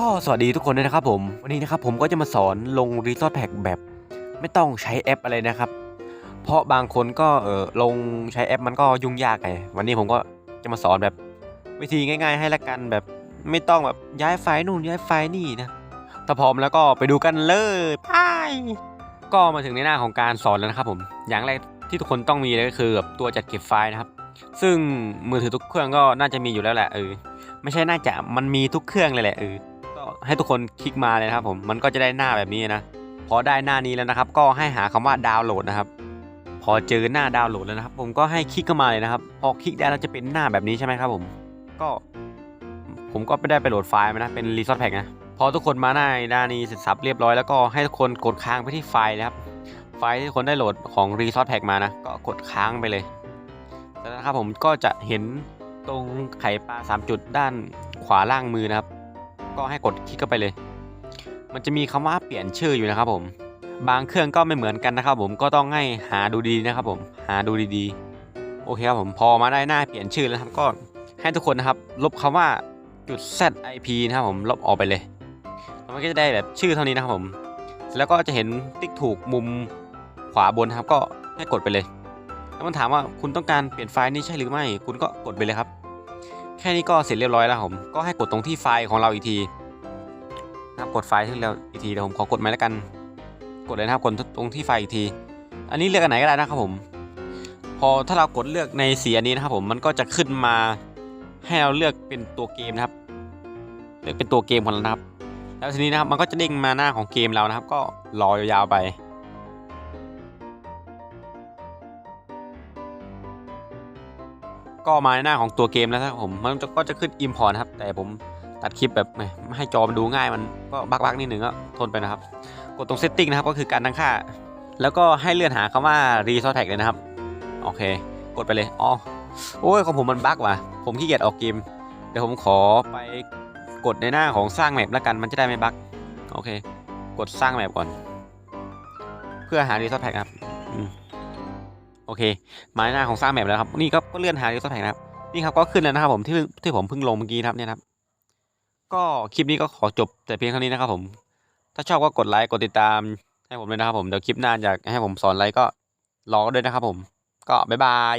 ก็สวัสดีทุกคนด้วยนะครับผม วันนี้นะครับผมก็จะมาสอนลงรีซอสแพ็กแบบ ไม่ต้องใช้แอปอะไรนะครับ เพราะบางคนก็เออลงใช้แอปมันก็ยุ่งยากไงวันนี้ผมก็จะมาสอนแบบวิธีง่าย ๆ ให้ละกันแบบไม่ต้องแบบย้ายไฟล์นู่นย้ายไฟล์นี่นะถ้าพร้อมแล้วก็ไปดูกันเลยไปก็มาถึงในหน้าของการสอนแล้วนะครับผมอย่างแรกที่ทุกคนต้องมีเลยก็คือแบบตัวจัดเก็บไฟล์นะครับ ซึ่งมือถือทุกเครื่องก็น่าจะมีอยู่แล้วแหละเออไม่ใช่น่าจะมันมีทุกเครื่องเลยแหละเออ ให้ทุกคนคลิกมาเลยนะครับผมมันก็จะได้หน้าแบบนี้นะพอได้หน้านี้แล้วนะครับ ก็ให้หาคำว่าดาวน์โหลดนะครับ พอเจอหน้าดาวน์โหลดแล้วนะครับ ผมก็ให้คลิกเข้ามาเลยนะครับ พอคลิกได้แล้วจะเป็นหน้าแบบนี้ใช่ไหมครับผม ก็ ผมก็ไม่ได้ไปโหลดไฟล์มานะเป็นรีซอสแพ็กนะพอทุกคนมาหน้าหน้านี้เสร็จสับเรียบร้อยแล้วก็ให้ทุกคนกดค้างไปที่ไฟล์นะครับ ไฟล์ที่ทุกคนได้โหลดของรีซอสแพ็กมานะก็กดค้างไปเลยแล้วนะครับผมก็จะเห็นตรงไข่ปลา3จุดด้านขวาล่างมือนะครับ ก็ให้กดคลิกเข้าไปเลย มันจะมีคำว่าเปลี่ยนชื่ออยู่นะครับผม บางเครื่องก็ไม่เหมือนกันนะครับ ผมก็ต้องให้หาดูดีนะครับ ผมหาดูดีๆ โอเคครับผมพอมาได้หน้าเปลี่ยนชื่อแล้วครับก็ให้ทุกคนนะครับ ลบคำว่าจุด zip นะครับผมลบออกไปเลยมันก็จะได้แบบชื่อเท่านี้นะครับผม แล้วก็จะเห็นติ๊กถูกมุมขวาบนครับก็ให้กดไปเลย แล้วมันถามว่าคุณต้องการเปลี่ยนไฟล์นี้ใช่หรือไม่ คุณก็กดไปเลยครับ แค่นี้ก็เสร็จเรียบร้อยแล้วผม ก็ให้กดตรงที่ไฟล์ของเราอีกทีนะครับกดไฟล์ที่เราอีกทีเดี๋ยวผมขอกดไหมแล้วกัน กดเลยนะครับกดตรงที่ไฟล์อีกที อันนี้เลือกอันไหนก็ได้นะครับผม พอถ้าเรากดเลือกในสีอันนี้นะครับผมมันก็จะขึ้นมาให้เราเลือกเป็นตัวเกมนะครับเลือกเป็นตัวเกมของเรานะครับ แล้วทีนี้นะครับมันก็จะเด้งมาหน้าของเกมเรานะครับ ก็รอยาวๆไป ก็มาในหน้าของตัวเกมแล้วครับผมมันก็จะขึ้น import นะครับ แต่ผมตัดคลิปแบบไม่ให้จอมันดูง่ายมันก็บักๆนิดหนึ่งก็ทนไปนะครับ กดตรง setting นะครับก็คือการตั้งค่า แล้วก็ให้เลื่อนหาคำว่า resource tag เลยนะครับ โอเค กดไปเลยอ๋อโอ้ยของผมมันบั๊กว่ะผมขี้เกียจออกเกม เดี๋ยวผมขอไปกดในหน้าของสร้างแมปแล้วกันมันจะได้ไม่บั๊กโอเค กดสร้างแมปก่อน เพื่อหา resource tag ครับ โอเคมาหน้าของสร้างแมปแล้วครับนี่ก็ก็เลื่อนหา resource tag นะครับนี่ครับก็ขึ้นแล้วนะครับผมที่ที่ผมเพิ่งลงเมื่อกี้ครับเนี่ยครับก็คลิปนี้ก็ขอจบแต่เพียงเท่านี้นะครับผม ถ้าชอบก็กดไลค์กดติดตามให้ผมด้วยนะครับผมเดี๋ยวคลิปหน้าอยากให้ผมสอนอะไรก็รอด้วยนะครับผม ก็บ๊ายบาย